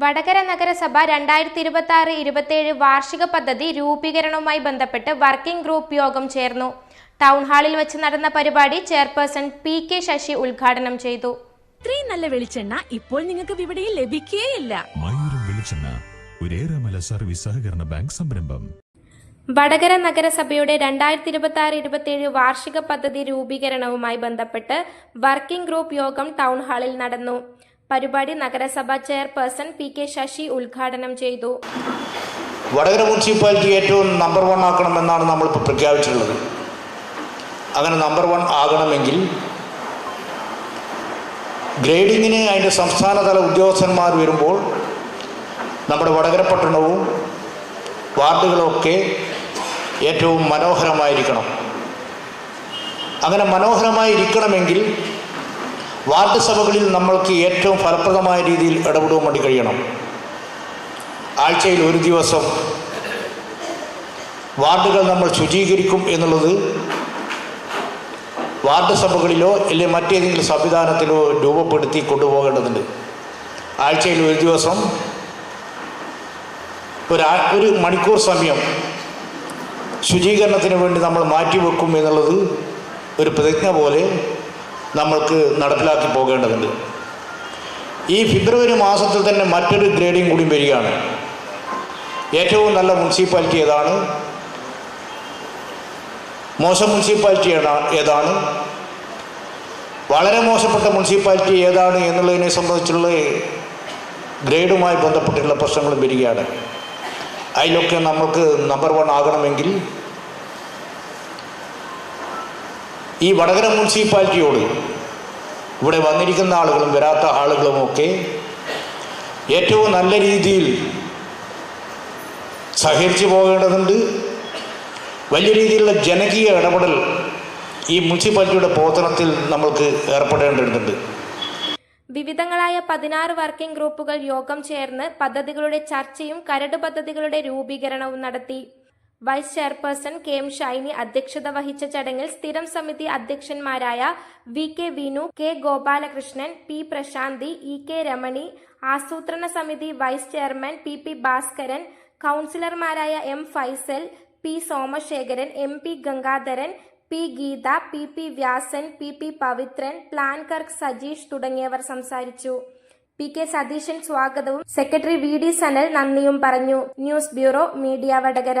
വടകര നഗരസഭ രണ്ടായിരത്തി ഇരുപത്തി ആറ് ഇരുപത്തിയേഴ് വാർഷിക പദ്ധതി രൂപീകരണവുമായി ബന്ധപ്പെട്ട് വർക്കിംഗ് ഗ്രൂപ്പ് യോഗം ചേർന്നു. ടൗൺ ഹാളിൽ വെച്ച് നടന്ന പരിപാടി ചെയർപേഴ്സൺ പി കെ ശശി ഉദ്ഘാടനം ചെയ്തു. ഇത്രയും നല്ല വെളിച്ചെണ്ണ ഇപ്പോൾ നിങ്ങൾക്ക് വിപണിയിൽ ലഭിക്കുകയില്ല മയൂരം വെളിച്ചെണ്ണ ഒരേറെമല സർവീസ് സഹകരണ ബാങ്ക് സംരംഭം. വടകര നഗരസഭയുടെ രണ്ടായിരത്തി ഇരുപത്തി ആറ് ഇരുപത്തിയേഴ് വാർഷിക പദ്ധതി രൂപീകരണവുമായി ബന്ധപ്പെട്ട് വർക്കിംഗ് ഗ്രൂപ്പ് യോഗം ടൗൺ ഹാളിൽ നടന്നു. പരിപാടി നഗരസഭ ചെയർപേഴ്സൺ പി കെ ശശി ഉദ്ഘാടനം ചെയ്തു. വടകര മുനിസിപ്പാലിറ്റി ഏറ്റവും നമ്പർ വൺ ആക്കണമെന്നാണ് നമ്മളിപ്പോൾ പ്രഖ്യാപിച്ചിട്ടുള്ളത്. അങ്ങനെ നമ്പർ വൺ ആകണമെങ്കിൽ ഗ്രേഡിങ്ങിന് അതിന്റെ സംസ്ഥാനതല ഉദ്യോഗസ്ഥന്മാർ വരുമ്പോൾ നമ്മുടെ വടകര പട്ടണവും വാർഡുകളൊക്കെ ഏറ്റവും മനോഹരമായിരിക്കണം. അങ്ങനെ മനോഹരമായിരിക്കണമെങ്കിൽ വാർഡ് സഭകളിൽ നമ്മൾക്ക് ഏറ്റവും ഫലപ്രദമായ രീതിയിൽ ഇടപെടുവാൻ വേണ്ടി കഴിയണം. ആഴ്ചയിൽ ഒരു ദിവസം വാർഡുകൾ നമ്മൾ ശുചീകരിക്കും എന്നുള്ളത് വാർഡ് സഭകളിലോ അല്ലെങ്കിൽ മറ്റേതെങ്കിലും സംവിധാനത്തിലോ രൂപപ്പെടുത്തി കൊണ്ടുപോകേണ്ടതുണ്ട്. ആഴ്ചയിൽ ഒരു ദിവസം ഒരു ഒരു മണിക്കൂർ സമയം ശുചീകരണത്തിന് വേണ്ടി നമ്മൾ മാറ്റിവെക്കും എന്നുള്ളത് ഒരു പ്രതിജ്ഞ പോലെ നമ്മൾക്ക് നടപ്പിലാക്കി പോകേണ്ടതുണ്ട്. ഈ ഫെബ്രുവരി മാസത്തിൽ തന്നെ മറ്റൊരു ഗ്രേഡിംഗ് കൂടി വരികയാണ്. ഏറ്റവും നല്ല മുനിസിപ്പാലിറ്റി ഏതാണ്? മോശം മുനിസിപ്പാലിറ്റി ഏതാണ്? വളരെ മോശപ്പെട്ട മുനിസിപ്പാലിറ്റി ഏതാണ് എന്നുള്ളതിനെ സംബന്ധിച്ചുള്ള ഗ്രേഡുമായി ബന്ധപ്പെട്ടിട്ടുള്ള പ്രശ്നങ്ങളും വരികയാണ്. അതിലൊക്കെ നമുക്ക് നമ്പർ വൺ ആകണമെങ്കിൽ ഈ വടകര മുനിസിപ്പാലിറ്റിയോട് ഇവിടെ വന്നിരിക്കുന്ന ആളുകളും വരാത്ത ആളുകളും ഒക്കെ ഏറ്റവും നല്ല രീതിയിൽ സഹകരിച്ചു പോകേണ്ടതുണ്ട്. വലിയ രീതിയിലുള്ള ജനകീയ ഇടപെടൽ ഈ മുനിസിപ്പാലിറ്റിയുടെ പ്രവർത്തനത്തിൽ നമ്മൾക്ക് ഏർപ്പെടേണ്ടതുണ്ട്. വിവിധങ്ങളായ പതിനാറ് വർക്കിംഗ് ഗ്രൂപ്പുകൾ യോഗം ചേർന്ന് പദ്ധതികളുടെ ചർച്ചയും കരട് പദ്ധതികളുടെ രൂപീകരണവും നടത്തി. Vice chairperson K M Shyni അധ്യക്ഷത വഹിച്ച ചടങ്ങിൽ സ്ഥിരം സമിതി അധ്യക്ഷന്മാരായ V K Vinu K Gopalakrishnan P Prasanthi E K Ramani ആസൂത്രണ സമിതി vice chairman P P Bhaskaran കൗൺസിലർമാരായ M Faisal P Somasekharan M P Gangadharan P Geetha P P Vyasan P P Pavithran കർക്ക് Sajeesh തുടങ്ങിയവർ സംസാരിച്ചു. പി കെ സതീശൻ സ്വാഗതവും secretary V D Sanal നന്ദിയും പറഞ്ഞു. News bureau media Vadakara.